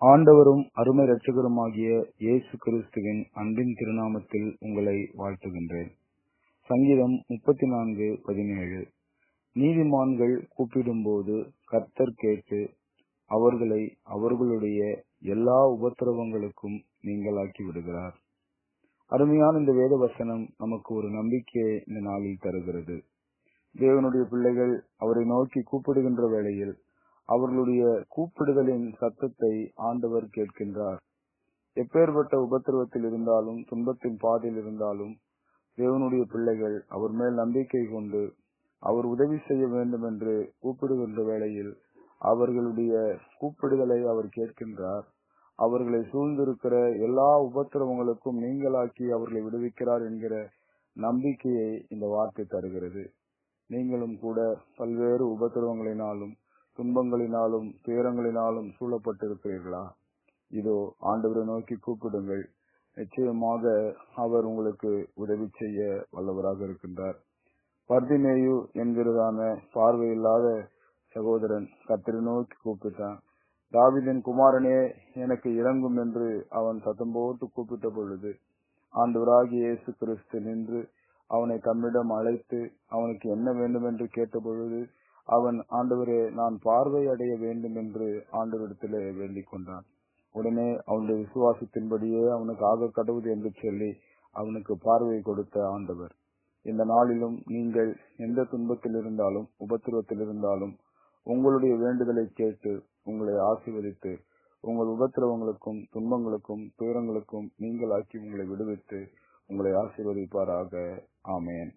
ஆண்டவரும் அருமை இரட்சகருமாகிய இயேசு கிறிஸ்துவின் அன்பின் திருநாமத்தில் உங்களை வாழ்த்துகின்றேன். சங்கீதம் முப்பத்தி நான்கு பதினேழு. நீதிமான்கள் கூப்பிடும்போது கர்த்தர் கேட்டு அவர்களை அவர்களுடைய எல்லா உபத்திரவங்களுக்கும் நீங்களாக்கி விடுகிறார். அருமையான இந்த வேத வசனம் நமக்கு ஒரு நம்பிக்கையை இந்த நாளில் தருகிறது. தேவனுடைய பிள்ளைகள் அவரை நோக்கி கூப்பிடுகின்ற வேளையில் அவர்களுடைய கூப்பிடுதலின் சத்தத்தை ஆண்டவர் கேட்கின்றார். எப்பேற்பட்ட உபத்திரவத்தில் இருந்தாலும் துன்பத்தின் பாதையில் இருந்தாலும் தேவனுடைய பிள்ளைகள் அவர் மேல் நம்பிக்கை கொண்டு அவர் உதவி செய்ய வேண்டும் என்று கூப்பிடுகின்ற வேளையில் அவர்களுடைய கூப்பிடுதலை அவர் கேட்கின்றார். அவர்களை சூழ்ந்திருக்கிற எல்லா உபத்திரவங்களுக்கும் நீங்களாக்கி அவர்களை விடுவிக்கிறார் என்கிற நம்பிக்கையை இந்த வார்த்தை தருகிறது. நீங்களும் கூட பல்வேறு உபத்திரவங்களினாலும் துன்பங்களினாலும் துயரங்களினாலும் சூழப்பட்டிருக்கிறீர்களா இதோ ஆண்டவரை நோக்கி கூப்பிடுங்கள். நிச்சயமாக அவர் உங்களுக்கு உதவி செய்ய வல்லவராக இருக்கின்றார். பர்திமேயு என்கிறதான பார்வையில்லாத சகோதரன் கத்திரி நோக்கி கூப்பிட்டான். தாவிதின் குமாரனே எனக்கு இறங்கும் என்று அவன் சத்தம் போட்டு கூப்பிட்ட பொழுது ஆண்டவராகி இயேசு கிறிஸ்து நின்று அவனை தம்மிடம் அழைத்து அவனுக்கு என்ன வேண்டும் என்று கேட்ட பொழுது அவன் ஆண்டவரே நான் பார்வை அடைய வேண்டும் என்று ஆண்டவரிடத்திலே வேண்டிக் கொண்டான். உடனே அவனுடைய விசுவாசத்தின்படியே அவனுக்கு ஆக கடவுது என்று சொல்லி அவனுக்கு பார்வை கொடுத்த ஆண்டவர். இந்த நாளிலும் நீங்கள் எந்த துன்பத்தில் இருந்தாலும் உபத்திரவத்தில் இருந்தாலும் உங்களுடைய வேண்டுதலை கேட்டு உங்களை ஆசீர்வதித்து உங்கள் உபத்திரவங்களுக்கும் துன்பங்களுக்கும் துயரங்களுக்கும் நீங்கள் ஆக்கி உங்களை விடுவித்து உங்களை ஆசீர்வதிப்பாராக. ஆமேன்.